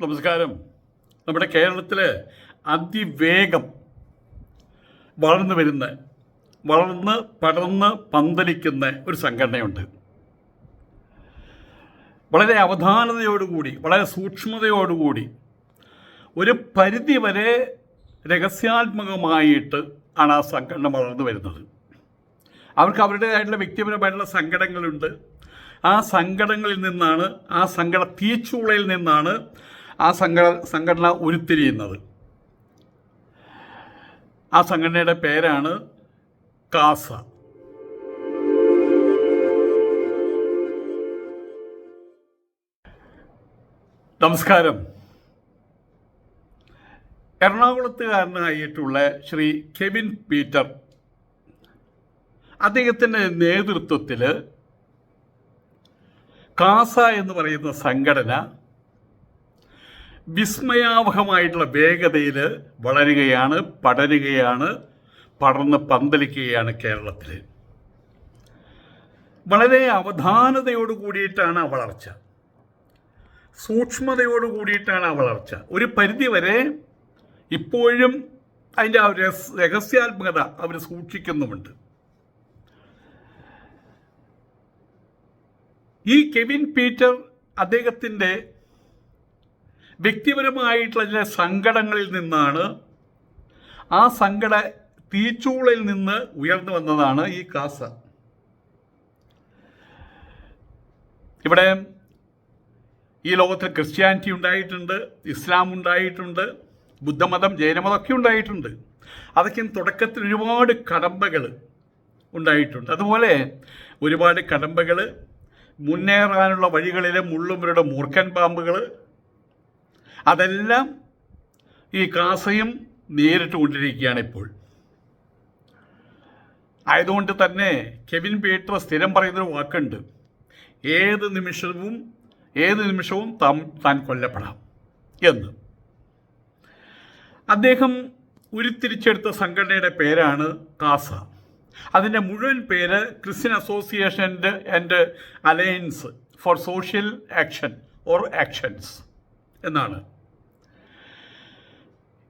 നമസ്കാരം. നമ്മുടെ കേരളത്തിലെ അതിവേഗം വളർന്നു വരുന്ന വളർന്ന് പടർന്ന് പന്തലിക്കുന്ന ഒരു സംഘടനയുണ്ട്. വളരെ അവധാനതയോടുകൂടി വളരെ സൂക്ഷ്മതയോടുകൂടി ഒരു പരിധി വരെ രഹസ്യാത്മകമായിട്ട് ആണ് ആ സംഘടന വളർന്നു വരുന്നത്. അവർക്ക് അവരുടേതായിട്ടുള്ള വ്യക്തിപരമായിട്ടുള്ള സങ്കടങ്ങളുണ്ട് ആ സങ്കടങ്ങളിൽ നിന്നാണ് ആ സങ്കട തീച്ചൂളയിൽ നിന്നാണ് ആ സംഘ സംഘടന ഉരുത്തിരിയുന്നത്. ആ സംഘടനയുടെ പേരാണ് കാസ. നമസ്കാരം. എറണാകുളത്തുകാരനായിട്ടുള്ള ശ്രീ കെവിൻ പീറ്റർ അദ്ദേഹത്തിന്റെ നേതൃത്വത്തിൽ കാസ എന്ന് പറയുന്ന സംഘടന വിസ്മയാവഹമായിട്ടുള്ള വേഗതയിൽ വളരുകയാണ് പടരുകയാണ് പടർന്ന് പന്തലിക്കുകയാണ് കേരളത്തിൽ വളരെ അവധാനതയോട് കൂടിയിട്ടാണ് ആ വളർച്ച. സൂക്ഷ്മതയോട് കൂടിയിട്ടാണ് ആ വളർച്ച. ഒരു പരിധിവരെ ഇപ്പോഴും അതിന്റെ ആ രഹസ് രഹസ്യാത്മകത അവർ സൂക്ഷിക്കുന്നുമുണ്ട്. ഈ കെവിൻ പീറ്റർ അദ്ദേഹത്തിന്റെ വ്യക്തിപരമായിട്ടുള്ള ചില സങ്കടങ്ങളിൽ നിന്നാണ് ആ സങ്കട തീച്ചൂളിൽ നിന്ന് ഉയർന്നു വന്നതാണ് ഈ കാസ. ഇവിടെ ഈ ലോകത്തിൽ ക്രിസ്ത്യാനിറ്റി ഉണ്ടായിട്ടുണ്ട് ഇസ്ലാം ഉണ്ടായിട്ടുണ്ട് ബുദ്ധമതം ജൈനമതം ഒക്കെ ഉണ്ടായിട്ടുണ്ട്. അതൊക്കെ തുടക്കത്തിൽ ഒരുപാട് കടമ്പകൾ ഉണ്ടായിട്ടുണ്ട്. അതുപോലെ ഒരുപാട് കടമ്പകൾ മുന്നേറാനുള്ള വഴികളിലെ മുള്ളുമുരുടെ മൂർഖൻ പാമ്പുകൾ അതെല്ലാം ഈ കാസയും നേരിട്ട് കൊണ്ടിരിക്കുകയാണ് ഇപ്പോൾ. ആയതുകൊണ്ട് തന്നെ കെവിൻ പീറ്റർ സ്ഥിരം പറയുന്നൊരു വാക്കുണ്ട്. ഏത് നിമിഷവും ഏത് നിമിഷവും താൻ താൻ കൊല്ലപ്പെടാം എന്ന്. അദ്ദേഹം ഉരുത്തിരിച്ചെടുത്ത സംഘടനയുടെ പേരാണ് കാസ. അതിന്റെ മുഴുവൻ പേര് Christian association and alliance for social action or actions എന്നാണ്.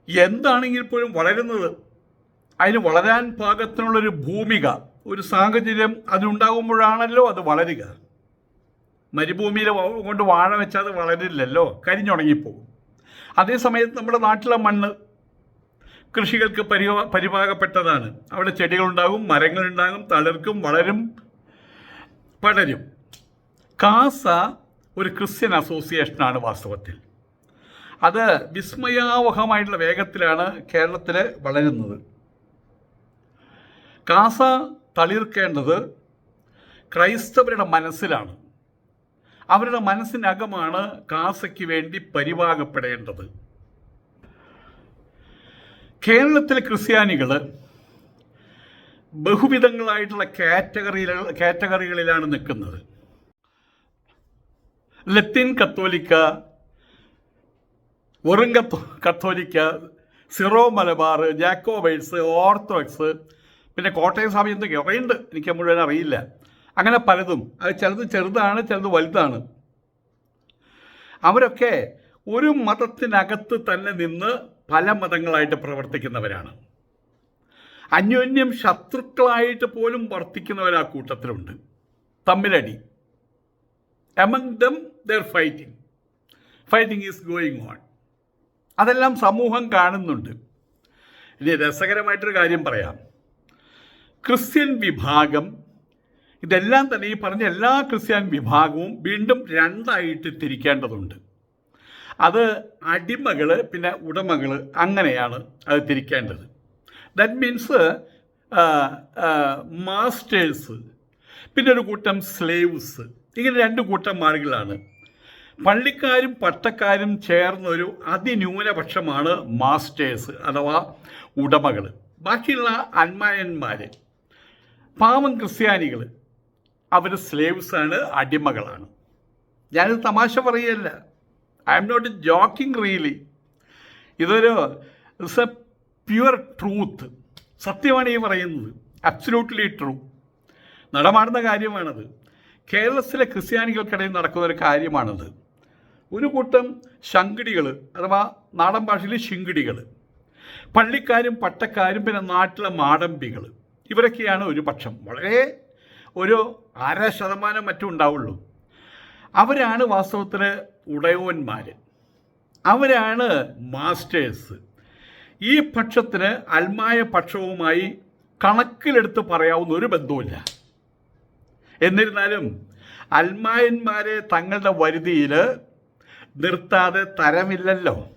എന്താണെങ്കിൽ പോലും വളരുന്നത്? അതിന് വളരാൻ പാകത്തിനുള്ളൊരു ഭൂമിക ഒരു സാഹചര്യം അതിനുണ്ടാകുമ്പോഴാണല്ലോ അത് വളരുക. മരുഭൂമിയിൽ കൊണ്ട് വാഴ വെച്ചാൽ അത് വളരില്ലല്ലോ കരിഞ്ഞുണങ്ങിപ്പോകും. അതേസമയത്ത് നമ്മുടെ നാട്ടിലെ മണ്ണ് കൃഷികൾക്ക് പരി പരിപാകപ്പെട്ടതാണ്. അവിടെ ചെടികളുണ്ടാകും മരങ്ങളുണ്ടാകും തളിർക്കും വളരും പടരും. കാസ ഒരു ക്രിസ്ത്യൻ അസോസിയേഷനാണ് വാസ്തവത്തിൽ. അത് വിസ്മയാവഹമായിട്ടുള്ള വേഗത്തിലാണ് കേരളത്തിൽ വളരുന്നത്. കാസ തളിർക്കേണ്ടത് ക്രൈസ്തവരുടെ മനസ്സിലാണ്. അവരുടെ മനസ്സിനകമാണ് കാസയ്ക്ക് വേണ്ടി പരിപാകപ്പെടേണ്ടത്. കേരളത്തിലെ ക്രിസ്ത്യാനികൾ ബഹുവിധങ്ങളായിട്ടുള്ള കാറ്റഗറിയിൽ കാറ്റഗറികളിലാണ് നിൽക്കുന്നത്. ലത്തിൻ കത്തോലിക്ക വെറും കത്തോ കത്തോലിക്ക സിറോ മലബാർ ജാക്കോബൈറ്റ്സ് ഓർത്തഡോക്സ് പിന്നെ കോട്ടയം സ്വാമി എന്തൊക്കെ കുറേയുണ്ട് എനിക്ക് മുഴുവൻ അറിയില്ല. അങ്ങനെ പലതും. അത് ചിലത് ചെറുതാണ് ചിലത് വലുതാണ്. അവരൊക്കെ ഒരു മതത്തിനകത്ത് തന്നെ നിന്ന് പല മതങ്ങളായിട്ട് പ്രവർത്തിക്കുന്നവരാണ്. അന്യോന്യം ശത്രുക്കളായിട്ട് പോലും വർത്തിക്കുന്നവർ ആ കൂട്ടത്തിലുണ്ട്. തമ്മിലടി. Among them their fighting fighting is going on അതെല്ലാം സമൂഹം കാണുന്നുണ്ട്. ഇനി രസകരമായിട്ടൊരു കാര്യം പറയാം. ക്രിസ്ത്യൻ വിഭാഗം ഇതെല്ലാം തന്നെ ഈ പറഞ്ഞ എല്ലാ ക്രിസ്ത്യൻ വിഭാഗവും വീണ്ടും രണ്ടായിട്ട് തിരിക്കേണ്ടതുണ്ട്. അത് അടിമകൾ പിന്നെ ഉടമകൾ അങ്ങനെയാണ് അത് തിരിക്കേണ്ടത്. ദാറ്റ് മീൻസ് മാസ്റ്റേഴ്സ് പിന്നെ ഒരു കൂട്ടം സ്ലേവ്സ് ഇങ്ങനെ രണ്ട് കൂട്ടം ആളുകളാണ് പള്ളിക്കാരും പട്ടക്കാരും ചേർന്നൊരു അതിന്യൂനപക്ഷമാണ് മാസ്റ്റേഴ്സ് അഥവാ ഉടമകൾ ബാക്കിയുള്ള അന്മായന്മാർ പാവം ക്രിസ്ത്യാനികൾ അവർ സ്ലേവ്സാണ് അടിമകളാണ്. ഞാനിത് തമാശ പറയല്ല. I am not joking really ഇതൊരു ഇറ്റ്സ് എ പ്യുവർ ട്രൂത്ത് സത്യമാണ് ഈ പറയുന്നത്. അബ്സല്യൂട്ട്ലി ട്രൂ നടമാടുന്ന കാര്യമാണത്. കേരളത്തിലെ ക്രിസ്ത്യാനികൾക്കിടയിൽ നടക്കുന്ന ഒരു കാര്യമാണത്. ഒരു കൂട്ടം ശങ്കിടികൾ അഥവാ നാടൻ ഭാഷയിൽ ശിങ്കിടികൾ പള്ളിക്കാരും പട്ടക്കാരും പിന്നെ നാട്ടിലെ മാടമ്പികൾ ഇവരൊക്കെയാണ് ഒരു പക്ഷം. വളരെ ഒരു അര ശതമാനം മറ്റും ഉണ്ടാവുള്ളൂ. അവരാണ് വാസ്തവത്തിൽ ഉടയവന്മാർ അവരാണ് മാസ്റ്റേഴ്സ്. ഈ പക്ഷത്തിന് അൽമായ പക്ഷവുമായി കണക്കിലെടുത്ത് പറയാവുന്ന ഒരു ബന്ധവുമില്ല. എന്നിരുന്നാലും അൽമായന്മാരെ തങ്ങളുടെ വരുതിയിൽ നിർത്താതെ തരമില്ലല്ലോ.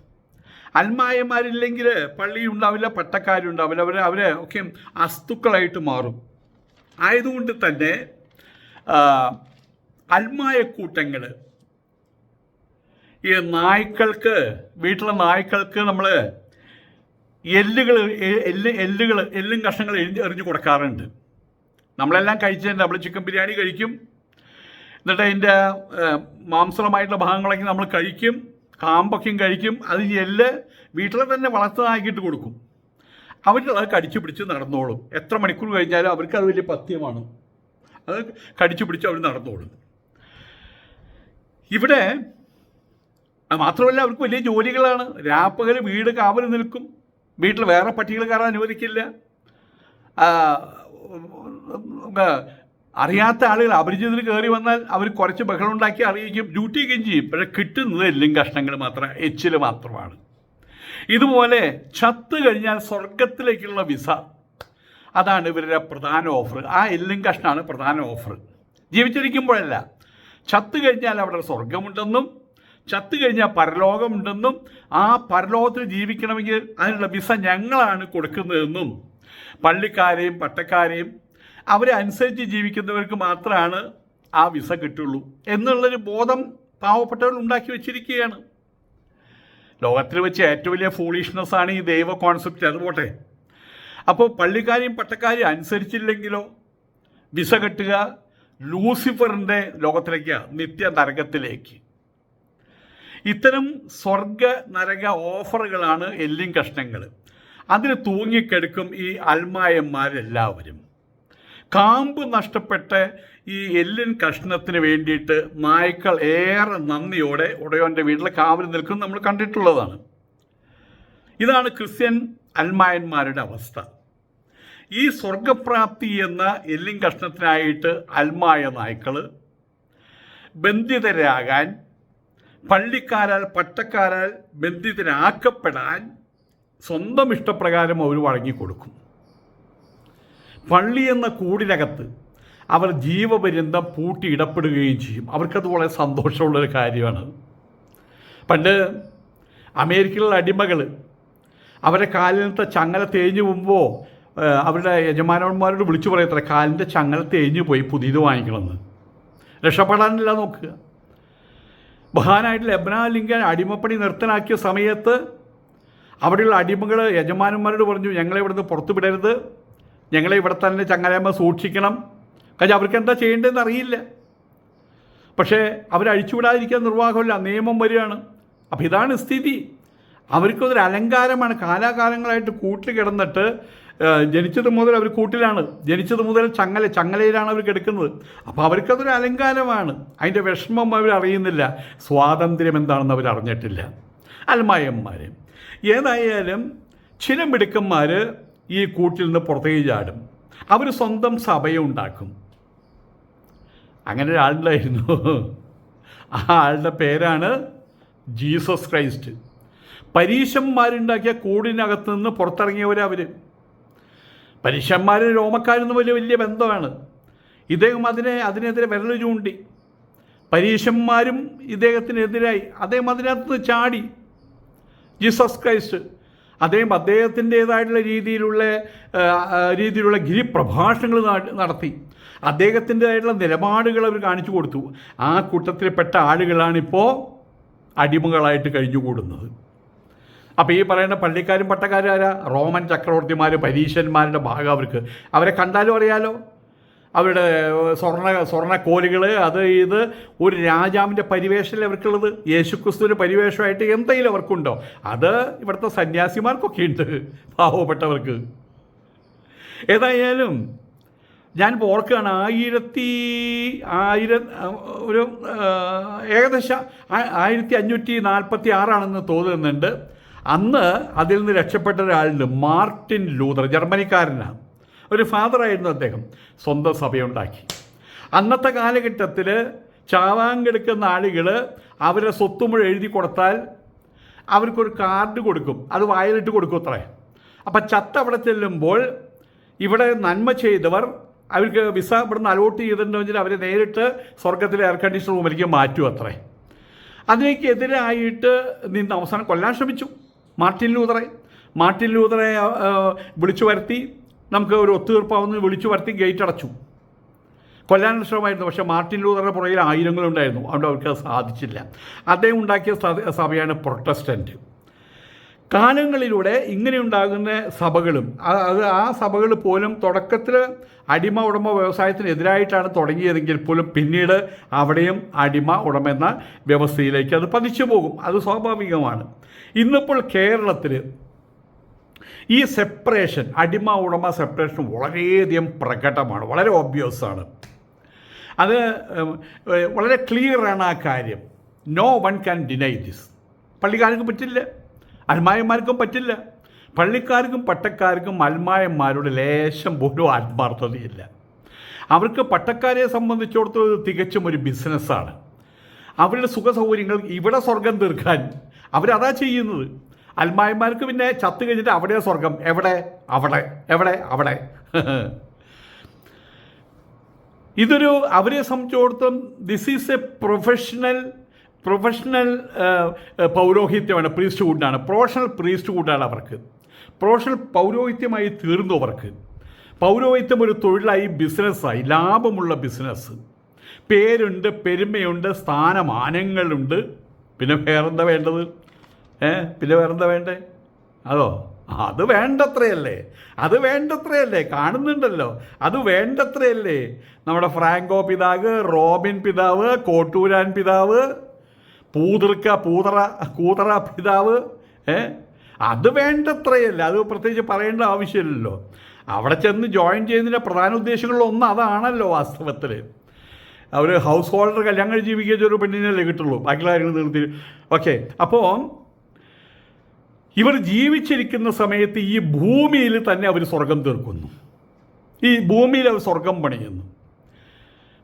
അൽമായന്മാരില്ലെങ്കിൽ പള്ളി ഉണ്ടാവില്ല പട്ടക്കാരുണ്ടാവില്ല അവർ അവർ ഒക്കെ അസ്തുക്കളായിട്ട് മാറും. ആയതുകൊണ്ട് തന്നെ ആ, അൽമായക്കൂട്ടങ്ങൾ ഈ നായ്ക്കൾക്ക് വീട്ടിലെ നായ്ക്കൾക്ക് നമ്മൾ എല്ലുകൾ എല്ല് എല്ലുകൾ എല്ലും കഷ്ണങ്ങൾ എറിഞ്ഞ് കൊടുക്കാറുണ്ട്. നമ്മളെല്ലാം കഴിച്ചിട്ടുണ്ട് നമ്മൾ ചിക്കൻ ബിരിയാണി കഴിക്കും. എന്നിട്ട് അതിന്റെ മാംസളമായിട്ടുള്ള ഭാഗങ്ങളൊക്കെ നമ്മൾ കഴിക്കും കാമ്പൊക്കെയും കഴിക്കും അത് എല്ല് വീട്ടിൽ തന്നെ വളർത്തതാക്കിയിട്ട് കൊടുക്കും. അവരുള്ളത് കടിച്ചു പിടിച്ച് നടന്നോളും. എത്ര മണിക്കൂർ കഴിഞ്ഞാലും അവർക്ക് അത് വലിയ പഥ്യമാണ്. അത് കടിച്ചു പിടിച്ച് അവർ നടന്നോളും. ഇവിടെ മാത്രമല്ല അവർക്ക് വലിയ ജോലികളാണ്. രാപ്പകൽ വീട് കാവൽ നിൽക്കും. വീട്ടിൽ വേറെ പട്ടികൾ കയറാൻ അനുവദിക്കില്ല. അറിയാത്ത ആളുകൾ അപരിചിതർ കയറി വന്നാൽ അവർ കുറച്ച് ബഹളം ഉണ്ടാക്കി അറിയിക്കും ഡ്യൂട്ടി ഒക്കെ ചെയ്യും. പക്ഷെ കിട്ടുന്നത് എല്ലും കഷ്ണങ്ങൾ മാത്രം എച്ചിൽ മാത്രമാണ്. ഇതുപോലെ ചത്ത് കഴിഞ്ഞാൽ സ്വർഗത്തിലേക്കുള്ള വിസ. അതാണ് ഇവരുടെ പ്രധാന ഓഫർ ആ എല്ലും കഷ്ണമാണ് പ്രധാന ഓഫർ ജീവിച്ചിരിക്കുമ്പോഴല്ല. ചത്ത് കഴിഞ്ഞാൽ അവിടെ സ്വർഗമുണ്ടെന്നും ചത്ത് കഴിഞ്ഞാൽ പരലോകമുണ്ടെന്നും ആ പരലോകത്തിൽ ജീവിക്കണമെങ്കിൽ അതിനുള്ള വിസ ഞങ്ങളാണ് കൊടുക്കുന്നതെന്നും പള്ളിക്കാരെയും പട്ടക്കാരെയും അവരെ അനുസരിച്ച് ജീവിക്കുന്നവർക്ക് മാത്രമാണ് ആ വിസ കിട്ടുള്ളൂ എന്നുള്ളൊരു ബോധം പാവപ്പെട്ടവർ ഉണ്ടാക്കി വെച്ചിരിക്കുകയാണ്. ലോകത്തിൽ വെച്ച് ഏറ്റവും വലിയ ഫൂളിഷ്നെസ് ആണ് ഈ ദൈവ കോൺസെപ്റ്റ് അതുപോട്ടെ അപ്പോൾ പള്ളിക്കാരെയും പട്ടക്കാരെയും അനുസരിച്ചില്ലെങ്കിലോ വിസ കെട്ടുക ലൂസിഫറിന്റെ ലോകത്തിലേക്ക് നിത്യ നരകത്തിലേക്ക് ഇത്തരം സ്വർഗ നരക ഓഫറുകളാണ് എല്ലും കഷ്ണങ്ങൾ അതിന് തൂങ്ങിക്കെടുക്കും ഈ അൽമായന്മാരെല്ലാവരും. കാമ്പ് നഷ്ടപ്പെട്ട ഈ എല്ലിൻ കഷ്ണത്തിന് വേണ്ടിയിട്ട് നായ്ക്കൾ ഏറെ നന്ദിയോടെ ഉടയോന്റെ വീട്ടിൽ കാവൽ നിൽക്കുന്നത് നമ്മൾ കണ്ടിട്ടുള്ളതാണ്. ഇതാണ് ക്രിസ്ത്യൻ അൽമായന്മാരുടെ അവസ്ഥ. ഈ സ്വർഗപ്രാപ്തി എന്ന എല്ലിൻ കഷ്ണത്തിനായിട്ട് അൽമായ നായ്ക്കൾ ബന്ധിതരാകാൻ പള്ളിക്കാരാൽ പട്ടക്കാരാൽ ബന്ധിതരാക്കപ്പെടാൻ സ്വന്തം ഇഷ്ടപ്രകാരം അവർ വഴങ്ങിക്കൊടുക്കും. പള്ളി എന്ന കൂടിനകത്ത് അവർ ജീവപര്യന്തം പൂട്ടിയിടപ്പെടുകയും ചെയ്യും. അവർക്കത് വളരെ സന്തോഷമുള്ളൊരു കാര്യമാണ്. പണ്ട് അമേരിക്കയിലുള്ള അടിമകൾ അവരെ കാലിനത്തെ ചങ്ങല തേഞ്ഞു പോകുമ്പോൾ അവരുടെ യജമാനന്മാരോട് വിളിച്ചു പറയത്ര കാലിന്റെ ചങ്ങല തേഞ്ഞു പോയി പുതിയത് വാങ്ങിക്കണമെന്ന്. രക്ഷപ്പെടാനില്ല നോക്കുക. മഹാനായിട്ട് ലബ്നാ ലിങ്കൻ അടിമപ്പണി നിർത്തലാക്കിയ സമയത്ത് അവിടെയുള്ള അടിമകൾ യജമാനന്മാരോട് പറഞ്ഞു ഞങ്ങളെ ഇവിടുന്ന് പുറത്തു വിടരുത്. ഞങ്ങളെ ഇവിടെ തന്നെ ചങ്ങലയമ്മ സൂക്ഷിക്കണം. കാര്യം അവർക്ക് എന്താ ചെയ്യേണ്ടതെന്ന് അറിയില്ല. പക്ഷേ അവരഴിച്ചുവിടാതിരിക്കാൻ നിർവാഹമില്ല. നിയമം വരികയാണ്. അപ്പം ഇതാണ് സ്ഥിതി. അവർക്കതൊരു അലങ്കാരമാണ്. കാലാകാലങ്ങളായിട്ട് കൂട്ടിൽ കിടന്നിട്ട് ജനിച്ചത് മുതൽ അവർ കൂട്ടിലാണ്. ജനിച്ചത് മുതൽ ചങ്ങല ചങ്ങലയിലാണ് അവർ കിടക്കുന്നത് അപ്പോൾ അവർക്കതൊരു അലങ്കാരമാണ്. അതിന്റെ വിഷമം അവർ അറിയുന്നില്ല. സ്വാതന്ത്ര്യം എന്താണെന്ന് അവർ അറിഞ്ഞിട്ടില്ല. അൽമായന്മാർ ഏതായാലും ചില മിടുക്കന്മാർ ഈ കൂട്ടിൽ നിന്ന് പുറത്തേക്ക് ചാടും. അവർ സ്വന്തം സഭയുണ്ടാക്കും അങ്ങനെ ഒരാളുണ്ടായിരുന്നു. ആ ആളുടെ പേരാണ് ജീസസ് ക്രൈസ്റ്റ്. പരീശന്മാരുണ്ടാക്കിയ കൂടിനകത്ത് നിന്ന് പുറത്തിറങ്ങിയവരവർ പരീശന്മാർ രോമക്കാരൊന്നും വലിയ വലിയ ബന്ധമാണ്. ഇദ്ദേഹം അതിനെ അതിനെതിരെ വിരൽ ചൂണ്ടി. പരീശന്മാരും ഇദ്ദേഹത്തിനെതിരായി. അദ്ദേഹം അതിനകത്ത് ചാടി. Jesus Christ. അദ്ദേഹം അദ്ദേഹത്തിന്റേതായിട്ടുള്ള രീതിയിലുള്ള രീതിയിലുള്ള ഗിരിപ്രഭാഷണങ്ങൾ നടത്തി. അദ്ദേഹത്തിന്റെതായിട്ടുള്ള നിലപാടുകൾ അവർ കാണിച്ചു കൊടുത്തു. ആ കൂട്ടത്തിൽപ്പെട്ട ആളുകളാണിപ്പോൾ അടിമകളായിട്ട് കഴിഞ്ഞുകൂടുന്നത്. അപ്പോൾ ഈ പറയുന്ന പള്ളിക്കാരും പട്ടക്കാരും ആരാ? റോമൻ ചക്രവർത്തിമാർ പരീശന്മാരുടെ ഭാഗം അവർക്ക്. അവരെ കണ്ടാലും അറിയാലോ? അവരുടെ സ്വർണ സ്വർണക്കോലുകൾ അത് ഇത് ഒരു രാജാവിന്റെ പരിവേഷമല്ലേ അവർക്കുള്ളത്? യേശുക്രിസ്തുവിന്റെ പരിവേഷമായിട്ട് എന്തെങ്കിലും അവർക്കുണ്ടോ? അത് ഇവിടുത്തെ സന്യാസിമാർക്കൊക്കെ ഉണ്ട് പാവപ്പെട്ടവർക്ക്. ഏതായാലും ഞാനിപ്പോൾ ഓർക്കുകയാണ് ആയിരത്തി ആയിരം ഒരു ഏകദേശം ആയിരത്തി അഞ്ഞൂറ്റി നാൽപ്പത്തി ആറാണെന്ന് തോന്നുന്നുണ്ട്. അന്ന് അതിൽ നിന്ന് രക്ഷപ്പെട്ട ഒരാളുണ്ട് മാർട്ടിൻ ലൂതർ ജർമ്മനിക്കാരനാണ്. ഒരു ഫാദറായിരുന്നു അദ്ദേഹം. സ്വന്തം സഭയുണ്ടാക്കി. അന്നത്തെ കാലഘട്ടത്തിൽ ചാവാങ്കെടുക്കുന്ന ആളുകൾ അവരെ സ്വത്തുമുഴ എഴുതി കൊടുത്താൽ അവർക്കൊരു കാർഡ് കൊടുക്കും. അത് വായിലിട്ട് കൊടുക്കും അത്രേ. അപ്പം ചത്ത അവിടെ ചെല്ലുമ്പോൾ ഇവിടെ നന്മ ചെയ്തവർ അവർക്ക് വിസ ഇവിടുന്ന് അലോട്ട് ചെയ്തിട്ടുണ്ടെങ്കിൽ അവരെ നേരിട്ട് സ്വർഗത്തിലെ എയർ കണ്ടീഷൻ റൂമിലേക്ക് മാറ്റും അത്രേ. അതിനേക്കെതിരായിട്ട് നിന്ന് അവസാനം കൊല്ലാൻ ശ്രമിച്ചു. മാർട്ടിൻ ലൂതറെ. മാർട്ടിൻ ലൂതറെ വിളിച്ചു വരുത്തി. നമുക്ക് ഒരു ഒത്തുതീർപ്പാവുന്ന വിളിച്ചു വരുത്തി ഗേറ്റ് അടച്ചു. കൊല്ലാനുള്ള ശ്രമമായിരുന്നു. പക്ഷേ മാർട്ടിൻ ലൂതറുടെ പുറകിൽ ആയിരങ്ങളുണ്ടായിരുന്നു. അതുകൊണ്ട് അവർക്ക് സാധിച്ചില്ല. അദ്ദേഹം ഉണ്ടാക്കിയ സഭയാണ് പ്രൊട്ടസ്റ്റന്റ് കാലങ്ങളിലൂടെ ഇങ്ങനെയുണ്ടാകുന്ന സഭകളും അത് ആ സഭകൾ പോലും തുടക്കത്തിൽ അടിമ ഉടമ വ്യവസായത്തിനെതിരായിട്ടാണ് തുടങ്ങിയതെങ്കിൽ പോലും പിന്നീട് അവിടെയും അടിമ ഉടമ എന്ന വ്യവസ്ഥയിലേക്ക് അത് പതിച്ചു പോകും. അത് സ്വാഭാവികമാണ്. ഇന്നിപ്പോൾ കേരളത്തിൽ ഈ സെപ്പറേഷൻ അടിമ ഉടമ സെപ്പറേഷൻ വളരെയധികം പ്രകടമാണ് വളരെ ഓബ്വിയസ് ആണ്. അത് വളരെ ക്ലിയറാണ് ആ കാര്യം. No one can deny this പള്ളിക്കാർക്കും പറ്റില്ല അൽമായന്മാർക്കും പറ്റില്ല പള്ളിക്കാർക്കും പട്ടക്കാർക്കും അൽമായന്മാരോട് ലേശം പോലും ആത്മാർത്ഥതയില്ല. അവർക്ക് പട്ടക്കാരെ സംബന്ധിച്ചിടത്തോളം തികച്ചും ഒരു ബിസിനസ്സാണ് അവരുടെ സുഖ സൗകര്യങ്ങൾ ഇവിടെ സ്വർഗം തീർക്കാൻ അവരതാ ചെയ്യുന്നത്. അൽമായന്മാർക്ക് പിന്നെ ചത്തു കഴിഞ്ഞിട്ട് അവിടെ സ്വർഗം. എവിടെ? അവിടെ. എവിടെ? അവിടെ. ഇതൊരു അവരെ സംബന്ധിച്ചിടത്തോളം this is a professional professional പൗരോഹിത്യമാണ് priest ഹുഡാണ് പ്രൊഫഷണൽ പ്രീസ്റ്റ് കൂടാണ് അവർക്ക്. പ്രൊഫഷണൽ പൗരോഹിത്യമായി തീർന്നു അവർക്ക്. പൗരോഹിത്യം ഒരു തൊഴിലായി ബിസിനസ്സായി ലാഭമുള്ള ബിസിനസ് പേരുണ്ട് പെരുമയുണ്ട് സ്ഥാനമാനങ്ങളുണ്ട് പിന്നെ വേറെന്താ വേണ്ടത്? ഏ? പിന്നെ വേറെന്താ വേണ്ടേ? അതോ? അത് വേണ്ടത്രയല്ലേ? അത് വേണ്ടത്രയല്ലേ? കാണുന്നുണ്ടല്ലോ. അത് വേണ്ടത്രയല്ലേ? നമ്മുടെ ഫ്രാങ്കോ പിതാവ് റോബിൻ പിതാവ് കോട്ടൂരാൻ പിതാവ് പൂതൃക്ക പൂതറ കൂതറ പിതാവ് ഏ? അത് വേണ്ടത്രയല്ലേ? അത് പ്രത്യേകിച്ച് പറയേണ്ട ആവശ്യമില്ലല്ലോ. അവിടെ ചെന്ന് ജോയിൻ ചെയ്യുന്നതിന്റെ പ്രധാന ഉദ്ദേശങ്ങളിലൊന്ന് അതാണല്ലോ വാസ്തവത്തിൽ അവർ ഹൗസ് ഹോൾഡർ കല്യാണം കഴിച്ച് ജീവിക്കുന്ന ഒരു പെണ്ണിനല്ലേ കിട്ടുള്ളൂ. ബാക്കിയുള്ള കാര്യങ്ങൾ നിർത്തി ഓക്കെ. അപ്പോൾ ഇവർ ജീവിച്ചിരിക്കുന്ന സമയത്ത് ഈ ഭൂമിയിൽ തന്നെ അവർ സ്വർഗം തീർക്കുന്നു. ഈ ഭൂമിയിൽ അവർ സ്വർഗം പണിയുന്നു.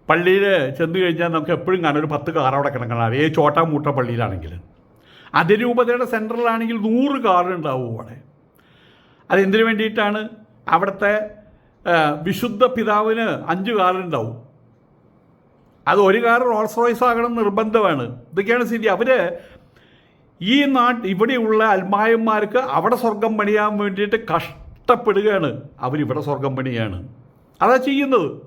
പള്ളിയിൽ ചെന്ന് കഴിഞ്ഞാൽ നമുക്ക് എപ്പോഴും കാണാം ഒരു പത്ത് കാർ അവിടെ കിടക്കണം. അതേ ചോട്ടാ മൂട്ട പള്ളിയിലാണെങ്കിൽ. അതിരൂപതയുടെ സെന്ററിലാണെങ്കിൽ നൂറ് കാർ ഉണ്ടാവും അവിടെ. അതെന്തിനു വേണ്ടിയിട്ടാണ്? അവിടുത്തെ വിശുദ്ധ പിതാവിന് അഞ്ച് കാറുണ്ടാവും അത് ഒരു കാർ റോൾസ് റോയ്സ് ആകണം നിർബന്ധമാണ്. ഇതൊക്കെയാണ് സ്ഥിതി. അവർ ഈ നാട്ട് ഇവിടെയുള്ള അൽമായന്മാർക്ക് അവിടെ സ്വർഗം പണിയാൻ വേണ്ടിയിട്ട് കഷ്ടപ്പെടുകയാണ്. അവരിവിടെ സ്വർഗം പണിയാണ്. അതാ ചെയ്യുന്നത്.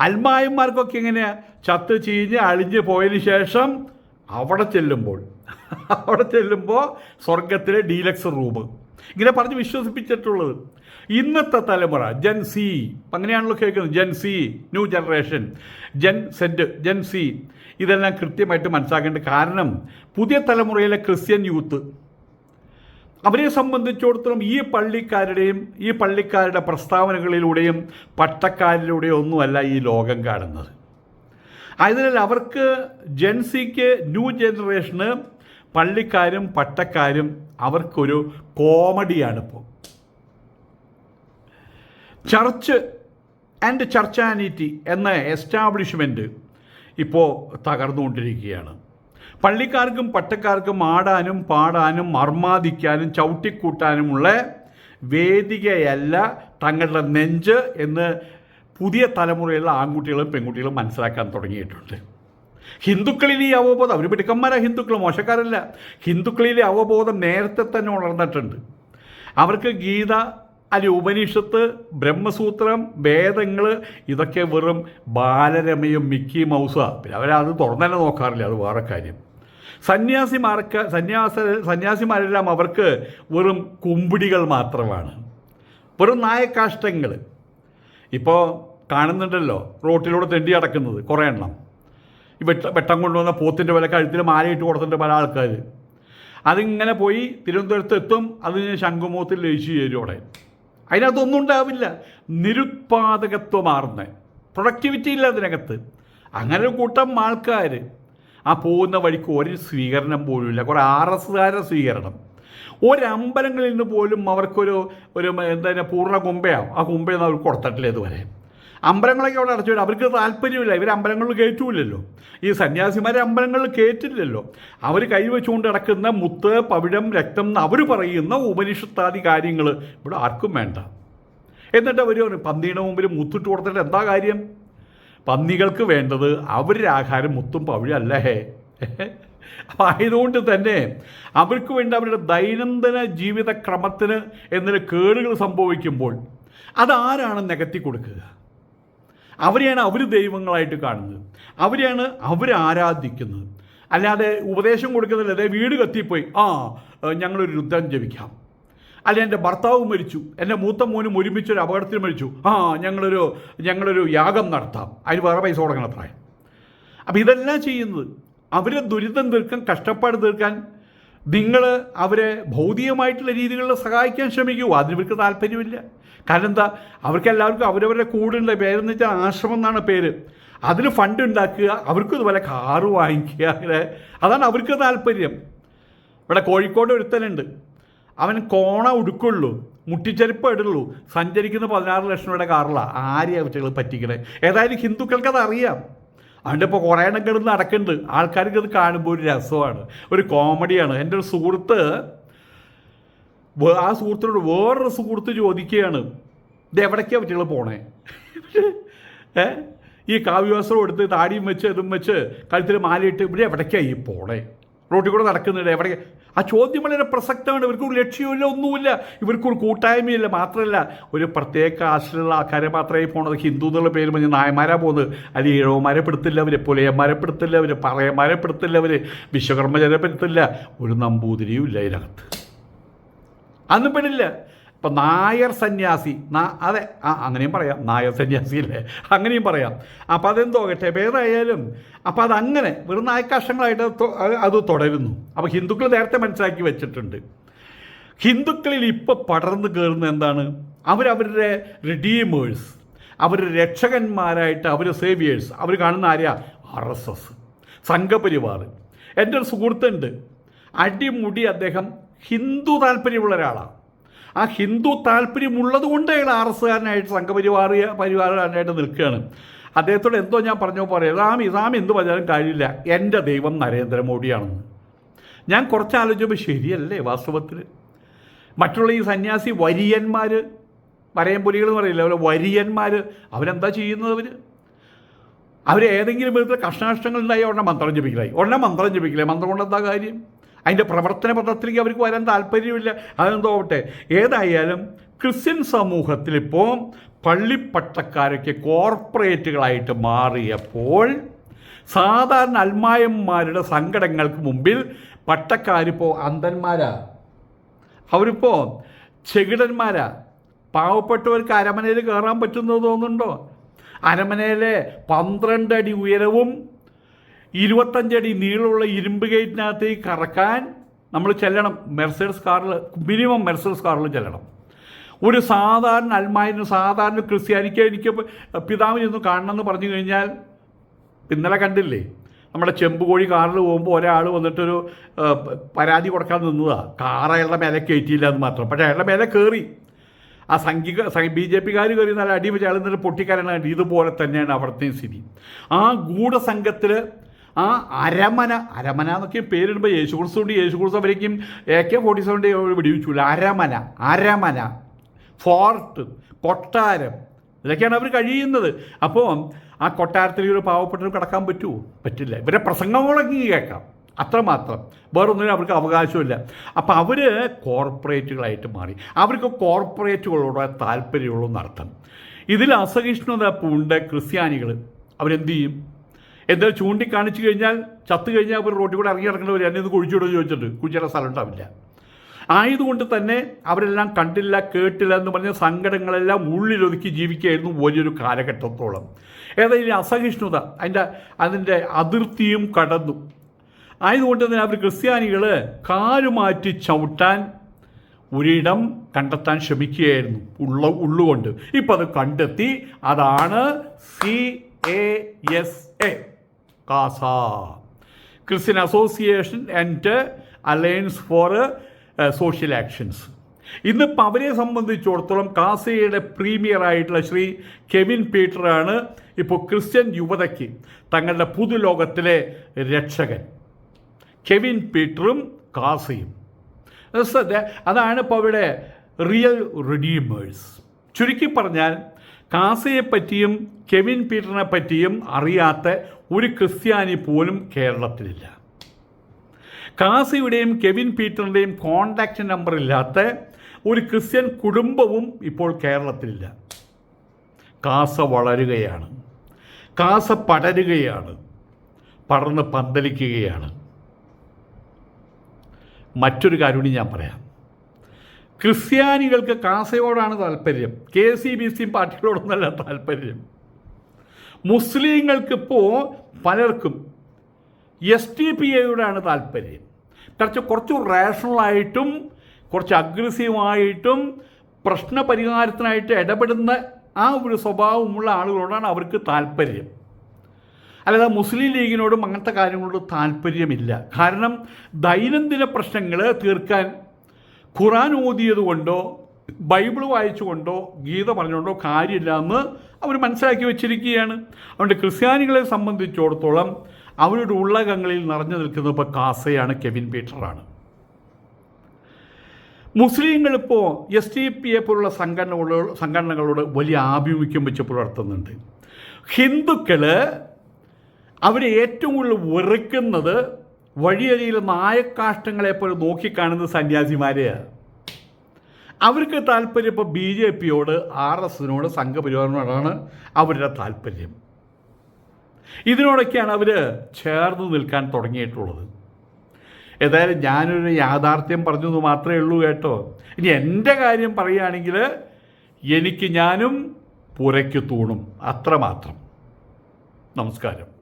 അൽമായന്മാർക്കൊക്കെ എങ്ങനെയാണ് ചത്ത് ചീഞ്ഞ് അളിഞ്ഞ് പോയതിന് ശേഷം അവിടെ ചെല്ലുമ്പോൾ അവിടെ ചെല്ലുമ്പോൾ സ്വർഗത്തിലെ ഡീലക്സ് റൂം. ഇങ്ങനെ പറഞ്ഞ് വിശ്വസിപ്പിച്ചിട്ടുള്ളത്. ഇന്നത്തെ തലമുറ ജൻ സി അങ്ങനെയാണല്ലോ കേൾക്കുന്നത്. Gen Z new generation gen Z gen Z ഇതെല്ലാം കൃത്യമായിട്ട് മനസ്സിലാക്കേണ്ട കാരണം പുതിയ തലമുറയിലെ ക്രിസ്ത്യൻ യൂത്ത്. അവരെ സംബന്ധിച്ചിടത്തോളം ഈ പള്ളിക്കാരുടെയും ഈ പള്ളിക്കാരുടെ പ്രസ്താവനകളിലൂടെയും പട്ടക്കാരിലൂടെയും ഒന്നുമല്ല ഈ ലോകം കാണുന്നത്. ആയതിനാൽ അവർക്ക് ജെൻസിക്ക് ന്യൂ ജനറേഷന് പള്ളിക്കാരും പട്ടക്കാരും അവർക്കൊരു കോമഡിയാണ് ഇപ്പോൾ ചർച്ച് ആൻഡ് ചർച്ചാനിറ്റി എന്ന എസ്റ്റാബ്ലിഷ്മെന്റ് ഇപ്പോൾ തകർന്നുകൊണ്ടിരിക്കുകയാണ്. പള്ളിക്കാർക്കും പട്ടക്കാർക്കും ആടാനും പാടാനും മർമാദിക്കാനും ചവിട്ടിക്കൂട്ടാനുമുള്ള വേദികയല്ല തങ്ങളുടെ നെഞ്ച് എന്ന് പുതിയ തലമുറയിലുള്ള ആൺകുട്ടികളും പെൺകുട്ടികളും മനസ്സിലാക്കാൻ തുടങ്ങിയിട്ടുണ്ട്. ഹിന്ദുക്കളിലെ ഈ അവബോധം അവർ മിടുക്കന്മാരാ ഹിന്ദുക്കൾ മോശക്കാരല്ല. ഹിന്ദുക്കളിലെ അവബോധം നേരത്തെ തന്നെ ഉണർന്നിട്ടുണ്ട്. അവർക്ക് ഗീത അല്ലെ ഉപനിഷത്ത് ബ്രഹ്മസൂത്രം വേദങ്ങൾ ഇതൊക്കെ വെറും ബാലരമയും മിക്കി മൗസാണ് പിന്നെ അവരത് തുറന്നെ നോക്കാറില്ല അത് വേറെ കാര്യം. സന്യാസിമാർക്ക് സന്യാസ സന്യാസിമാരെല്ലാം അവർക്ക് വെറും കുമ്പിടികൾ മാത്രമാണ്. വെറും നായക്കാഷ്ടങ്ങൾ ഇപ്പോൾ കാണുന്നുണ്ടല്ലോ റോട്ടിലൂടെ തെണ്ടി അടക്കുന്നത് കുറേ എണ്ണം. ഈ വെട്ട വെട്ടം കൊണ്ടുവന്ന പോത്തിന്റെ വില കഴുത്തിൽ മാലയിട്ട് കൊടുത്തിട്ട് പല ആൾക്കാർ അതിങ്ങനെ പോയി തിരുവനന്തപുരത്ത് എത്തും അതിന് ശംഖുമുഖത്തിൽ ലയിച്ചു ചേരും അവിടെ. അതിനകത്തൊന്നും ഉണ്ടാവില്ല. നിരുത്പാദകത്വമാർന്ന്. പ്രൊഡക്ടിവിറ്റി ഇല്ല അതിനകത്ത്. അങ്ങനെ ഒരു കൂട്ടം ആൾക്കാർ ആ പോകുന്ന വഴിക്ക് ഒരു സ്വീകരണം പോലുമില്ല. കുറേ ആർ എസ്സുകാരുടെ സ്വീകരണം. ഒരമ്പലങ്ങളിൽ നിന്ന് പോലും അവർക്കൊരു ഒരു എന്താ പൂർണ കുമ്പയാവും. ആ കുമ്പയൊന്നും അവർ കൊടുത്തിട്ടില്ല ഇതുവരെ. അമ്പലങ്ങളൊക്കെ അവിടെ അടച്ചു വിടും അവർക്ക് താല്പര്യമില്ല. ഇവർ അമ്പലങ്ങളിൽ കയറ്റൂലല്ലോ ഈ സന്യാസിമാരെ അമ്പലങ്ങളിൽ കയറ്റില്ലല്ലോ. അവർ കൈവച്ചുകൊണ്ട് നടക്കുന്ന മുത്ത് പവിഴം രക്തം എന്ന് അവർ പറയുന്ന ഉപനിഷത്താദി കാര്യങ്ങൾ ഇവിടെ ആർക്കും വേണ്ട. എന്നിട്ട് അവർ പറയും പന്നിയുടെ മുമ്പിൽ മുത്തിട്ട് കൊടുത്തിട്ട് എന്താ കാര്യം? പന്നികൾക്ക് വേണ്ടത് അവരുടെ ആഹാരം മുത്തും പവിഴം അല്ലേ അപ്പം ആയതുകൊണ്ട് തന്നെ അവർക്ക് വേണ്ടി അവരുടെ ദൈനംദിന ജീവിതക്രമത്തിന് എന്നൊരു കേടുകൾ സംഭവിക്കുമ്പോൾ അതാരാണ് നികത്തി കൊടുക്കുക? അവരെയാണ് അവർ ദൈവങ്ങളായിട്ട് കാണുന്നത്. അവരെയാണ് അവർ ആരാധിക്കുന്നത്. അല്ലാതെ ഉപദേശം കൊടുക്കുന്നില്ല അതായത് വീട് കത്തിപ്പോയി. ആ ഞങ്ങളൊരു രുദ്രം ജപിക്കാം. അല്ല എന്റെ ഭർത്താവ് മരിച്ചു. എന്റെ മൂത്ത മോനും ഒരുമിച്ച് ഒരു അപകടത്തിൽ മരിച്ചു. ആ ഞങ്ങളൊരു ഞങ്ങളൊരു യാഗം നടത്താം. അതിന് വേറെ പൈസ കൊടുക്കണം അത്രേ. അപ്പം ഇതെല്ലാം ചെയ്യുന്നത് അവരെ ദുരിതം തീർക്കാൻ കഷ്ടപ്പാട് തീർക്കാൻ നിങ്ങൾ അവരെ ഭൗതികമായിട്ടുള്ള രീതികളിൽ സഹായിക്കാൻ ശ്രമിക്കൂ. അതിന് ഇവർക്ക് താല്പര്യമില്ല. കാരണം എന്താ? അവർക്ക് എല്ലാവർക്കും അവരവരുടെ കൂടുണ്ട് പേരെന്ന് വെച്ചാൽ ആശ്രമം എന്നാണ് പേര്. അതിന് ഫണ്ട് ഉണ്ടാക്കുക അവർക്കും ഇതുപോലെ കാറ് വാങ്ങിക്കുക അങ്ങനെ അതാണ് അവർക്ക് താല്പര്യം. ഇവിടെ കോഴിക്കോട് ഒരുത്തനുണ്ട്. അവൻ കോണ ഉടുക്കുള്ളൂ മുട്ടിച്ചെരുപ്പ് ഇടുള്ളൂ. സഞ്ചരിക്കുന്ന പതിനാറ് ലക്ഷം രൂപയുടെ കാറിലാണ് ആരെയാണ് കുട്ടികൾ പറ്റിക്കണേ? ഏതായാലും ഹിന്ദുക്കൾക്ക് അത് അറിയാം അവന്റെ ഇപ്പോൾ കുറേ എണ്ണം കിടന്ന് നടക്കുന്നുണ്ട്. ആൾക്കാർക്ക് അത് കാണുമ്പോൾ ഒരു രസമാണ്. ഒരു കോമഡിയാണ്. എന്റെ ഒരു സുഹൃത്ത് ആ സുഹൃത്തിനോട് വേറൊരു സുഹൃത്ത് ചോദിക്കുകയാണ്. ഇത് എവിടേക്കാണ് പറ്റികൾ പോണേ? ഏ? ഈ കാവ്യവാസം എടുത്ത് താടിയും വെച്ച് ഇതും വെച്ച് കഴുത്തിൽ മാലയിട്ട് ഇവിടെ എവിടേക്കാണ് ഈ പോണേ? റോട്ടിൽ കൂടെ നടക്കുന്നുണ്ട് എവിടെ ആ ചോദ്യം വളരെ പ്രസക്തമാണ്. ഇവർക്കൊരു ലക്ഷ്യമില്ല ഒന്നുമില്ല. ഇവർക്കൊരു കൂട്ടായ്മയില്ല. മാത്രമല്ല ഒരു പ്രത്യേക ആശ്രയമുള്ള ആൾക്കാരെ മാത്രമേ പോണത്. ഹിന്ദു എന്നുള്ള പേര് പറഞ്ഞ് നായന്മാരാ പോകുന്നത്. അല്ലെങ്കിൽ ഇഴവന്മാരെ പെടുത്തില്ല അവർ പുലയന്മാരെ പെടുത്തില്ല അവർ പറയന്മാരെ പെടുത്തില്ല അവർ വിശ്വകർമ്മചരെ പെടുത്തില്ല. ഒരു നമ്പൂതിരിയും ഇല്ല ഇതിനകത്ത്. അന്ന് പെടില്ല. ഇപ്പം നായർ സന്യാസി അതെ ആ അങ്ങനെയും പറയാം. നായർ സന്യാസി അല്ലേ? അങ്ങനെയും പറയാം. അപ്പം അതെന്തോകട്ടെ ഏതായാലും അപ്പം അതങ്ങനെ വെറും നായക്കാഷങ്ങളായിട്ട് അത് തുടരുന്നു. അപ്പോൾ ഹിന്ദുക്കൾ നേരത്തെ മനസ്സിലാക്കി വെച്ചിട്ടുണ്ട്. ഹിന്ദുക്കളിൽ ഇപ്പോൾ പടർന്നു കയറുന്ന എന്താണ്? അവരവരുടെ റിഡീമേഴ്സ് അവർ രക്ഷകന്മാരായിട്ട് അവർ സേവിയേഴ്സ് അവർ കാണുന്ന ആരെയാ ആർ എസ് എസ് സംഘപരിവാർ. എന്റെ ഒരു സുഹൃത്തുണ്ട്. അടിമുടി അദ്ദേഹം ഹിന്ദു താല്പര്യമുള്ള ഒരാളാണ് ആ ഹിന്ദു താല്പര്യമുള്ളത് കൊണ്ട് അയാൾ ആർ എസ് കാരനായിട്ട് സംഘപരിവാർ പരിവാരനായിട്ട് നിൽക്കുകയാണ് അദ്ദേഹത്തോട് എന്തോ ഞാൻ പറഞ്ഞു പറയാം റാം ഇറാം എന്ത് പറഞ്ഞാലും കാര്യമില്ല. എന്റെ ദൈവം നരേന്ദ്രമോദിയാണെന്ന് ഞാൻ കുറച്ച് ആലോചിച്ചപ്പോൾ ശരിയല്ലേ വാസ്തവത്തിൽ മറ്റുള്ള ഈ സന്യാസി വരിയന്മാർ വരയൻ പുലികൾ എന്ന് പറയില്ല അവരെ വരിയന്മാർ അവരെന്താ ചെയ്യുന്നത് അവർ ഏതെങ്കിലും വിധത്തിൽ കഷ്ടാഷ്ടങ്ങൾ ഉണ്ടായി ഉടനെ മന്ത്രം ജപിക്കലായി. ഉടനെ മന്ത്രം ജപിക്കില്ലേ മന്ത്രം കൊണ്ട് എന്താ കാര്യം? അതിന്റെ പ്രവർത്തന പദത്തിലേക്ക് അവർക്ക് വരാൻ താല്പര്യമില്ല. അതെന്തോ ആവട്ടെ. ഏതായാലും ക്രിസ്ത്യൻ സമൂഹത്തിൽ ഇപ്പോൾ പള്ളിപ്പട്ടക്കാരൊക്കെ കോർപ്പറേറ്റുകളായിട്ട് മാറിയപ്പോൾ സാധാരണ അൽമായന്മാരുടെ സങ്കടങ്ങൾക്ക് മുമ്പിൽ പട്ടക്കാരിപ്പോൾ അന്ധന്മാരാ. അവരിപ്പോൾ ചെകിടന്മാരാ. പാവപ്പെട്ടവർക്ക് അരമനയിൽ കയറാൻ പറ്റുന്നത് തോന്നുന്നുണ്ടോ? അരമനയിലെ പന്ത്രണ്ട് അടി ഉയരവും ഇരുപത്തഞ്ചടി നീളമുള്ള ഇരുമ്പ് ഗേറ്റിനകത്തേക്ക് കറക്കാൻ നമ്മൾ ചെല്ലണം. മെർസേഡസ് കാറിൽ മിനിമം മെർസേഡസ് കാറിൽ ചെല്ലണം. ഒരു സാധാരണ അൽമായന് സാധാരണ ക്രിസ്ത്യാനിക്ക് എനിക്ക് പിതാവിനൊന്ന് കാണണമെന്ന് പറഞ്ഞു കഴിഞ്ഞാൽ ഇന്നലെ കണ്ടില്ലേ? നമ്മുടെ ചെമ്പുകോഴി കാറിൽ പോകുമ്പോൾ ഒരാൾ വന്നിട്ടൊരു പരാതി കൊടുക്കാൻ നിന്നതാണ് കാർ അയാളുടെ മേലെ കയറ്റിയില്ല എന്ന് മാത്രം. പക്ഷേ അയാളുടെ മേലെ കയറി ആ സംഘിക ബി ജെ പിക്കാർ കയറി നല്ല അടി അയാൾ എന്നിട്ട് പൊട്ടിക്കാരനാണ് ഇതുപോലെ തന്നെയാണ് അവിടുത്തെ സ്ഥിതി. ആ ഗൂഢസംഘത്തിൽ ആ അരമന അരമന എന്നൊക്കെ പേരിടുമ്പോൾ യേശു ക്രിസ്തുണ്ട് യേശു ക്രിസ്തു അവരേക്കും എ കെ ഫോർട്ടി സെവന്റെ വെടിവെച്ചില്ല അരമന അരമന ഫോർട്ട് കൊട്ടാരം ഇതൊക്കെയാണ് അവർ കഴിയുന്നത്. അപ്പോൾ ആ കൊട്ടാരത്തിൽ ഒരു പാവപ്പെട്ടവർ കിടക്കാൻ പറ്റുമോ പറ്റില്ല. ഇവരെ പ്രസംഗങ്ങളൊക്കെ കേൾക്കാം. അത്രമാത്രം. വേറൊന്നിനും അവർക്ക് അവകാശമില്ല. അപ്പോൾ അവർ കോർപ്പറേറ്റുകളായിട്ട് മാറി. അവർക്ക് കോർപ്പറേറ്റുകളോട് താല്പര്യമുള്ളൂ എന്നർത്ഥം. ഇതിൽ അസഹിഷ്ണുത പൂണ്ട ക്രിസ്ത്യാനികൾ അവരെന്ത് ചെയ്യും? എന്തായാലും ചൂണ്ടിക്കാണിച്ചു കഴിഞ്ഞാൽ ചത്തു കഴിഞ്ഞാൽ ഒരു റോട്ടിൽ കൂടെ ഇറങ്ങി ഇറങ്ങുന്നവർ എന്നെ ഒന്ന് കുഴിച്ചിടുമെന്ന് ചോദിച്ചിട്ട് കുഴിച്ചിടാൻ സ്ഥലം ഉണ്ടാവില്ല ആയതുകൊണ്ട് തന്നെ അവരെല്ലാം കണ്ടില്ല കേട്ടില്ല എന്ന് പറഞ്ഞ സങ്കടങ്ങളെല്ലാം ഉള്ളിലൊതുക്കി ജീവിക്കുകയായിരുന്നു വലിയൊരു കാലഘട്ടത്തോളം. ഏതായാലും അസഹിഷ്ണുത അതിന്റെ അതിന്റെ അതിർത്തിയും കടന്നു. ആയതുകൊണ്ട് തന്നെ അവർ ക്രിസ്ത്യാനികൾ കാലുമാറ്റി ചവിട്ടാൻ ഒരിടം കണ്ടെത്താൻ ശ്രമിക്കുകയായിരുന്നു ഉള്ള ഉള്ളുകൊണ്ട്. ഇപ്പം അത് കണ്ടെത്തി അതാണ് C A S A. CASA. Christian association and alliance for social actions. ഇന്ന് അവരെ സംബന്ധിച്ചിടത്തോളം കാസയുടെ പ്രീമിയർ ആയിട്ടുള്ള ശ്രീ കെവിൻ പീറ്ററാണ് ഇപ്പോൾ ക്രിസ്ത്യൻ യുവതയ്ക്ക് തങ്ങളുടെ പുതുലോകത്തിലെ രക്ഷകൻ. കെവിൻ പീറ്ററും കാസയും. അതാണ് ഇപ്പോൾ അവിടെ റിയൽ റിഡീമേഴ്സ് ചുരുക്കി പറഞ്ഞാൽ കാസയെ പറ്റിയും കെവിൻ പീറ്ററിനെ പറ്റിയും അറിയാത്ത ഒരു ക്രിസ്ത്യാനി പോലും കേരളത്തിലില്ല. കാസയുടെയും കെവിൻ പീറ്ററിന്റെയും കോണ്ടാക്റ്റ് നമ്പർ ഇല്ലാത്ത ഒരു ക്രിസ്ത്യൻ കുടുംബവും ഇപ്പോൾ കേരളത്തിലില്ല. കാസ വളരുകയാണ്. കാസ പടരുകയാണ്. പടർന്ന് പന്തലിക്കുകയാണ്. മറ്റൊരു കാര്യം കൂടി ഞാൻ പറയാം. ക്രിസ്ത്യാനികൾക്ക് കാസയോടാണ് താല്പര്യം. കെ സി ബി സി പാർട്ടികളോടൊന്നല്ല താല്പര്യം. മുസ്ലിങ്ങൾക്കിപ്പോൾ പലർക്കും എസ് ടി പി എയോടാണ് താല്പര്യം. കുറച്ച് കുറച്ച് റേഷണലായിട്ടും കുറച്ച് അഗ്രസീവായിട്ടും പ്രശ്ന പരിഹാരത്തിനായിട്ട് ഇടപെടുന്ന ആ ഒരു സ്വഭാവമുള്ള ആളുകളോടാണ് അവർക്ക് താല്പര്യം. അല്ലാതെ മുസ്ലിം ലീഗിനോടും അങ്ങനത്തെ കാര്യങ്ങളോട് താല്പര്യമില്ല. കാരണം ദൈനംദിന പ്രശ്നങ്ങൾ തീർക്കാൻ ഖുറാൻ ഓതിയത് കൊണ്ടോ ബൈബിൾ വായിച്ചുകൊണ്ടോ ഗീത പറഞ്ഞുകൊണ്ടോ കാര്യമില്ല എന്ന് അവർ മനസ്സിലാക്കി വെച്ചിരിക്കുകയാണ്. അതുകൊണ്ട് ക്രിസ്ത്യാനികളെ സംബന്ധിച്ചിടത്തോളം അവരുടെ ഉള്ളകങ്ങളിൽ നിറഞ്ഞു നിൽക്കുന്നത് ഇപ്പോൾ കാസയാണ് കെവിൻ പീറ്ററാണ്. മുസ്ലിങ്ങളിപ്പോൾ എസ് ടി പി എ പോലുള്ള സംഘടനകളോട് സംഘടനകളോട് വലിയ ആഭിമുഖ്യം വെച്ച് പുലർത്തുന്നുണ്ട്. ഹിന്ദുക്കൾ അവരെ ഏറ്റവും കൂടുതൽ വെറുക്കുന്നത് വഴിയരിയിലെ നായക്കാഷ്ടങ്ങളെപ്പോലെ നോക്കിക്കാണുന്ന സന്യാസിമാരെയാണ് അവർക്ക് താല്പര്യം ഇപ്പോൾ ബി ജെ പിയോട് ആർ എസിനോട് സംഘപരിവാറിനോടാണ് അവരുടെ താല്പര്യം. ഇതിനോടൊക്കെയാണ് അവർ ചേർന്ന് നിൽക്കാൻ തുടങ്ങിയിട്ടുള്ളത്. ഏതായാലും ഞാനൊരു യാഥാർത്ഥ്യം പറഞ്ഞത് മാത്രമേ ഉള്ളൂ കേട്ടോ. ഇനി എന്റെ കാര്യം പറയുകയാണെങ്കിൽ എനിക്ക് ഞാനും പുരയ്ക്ക് തൂണും. അത്രമാത്രം. നമസ്കാരം.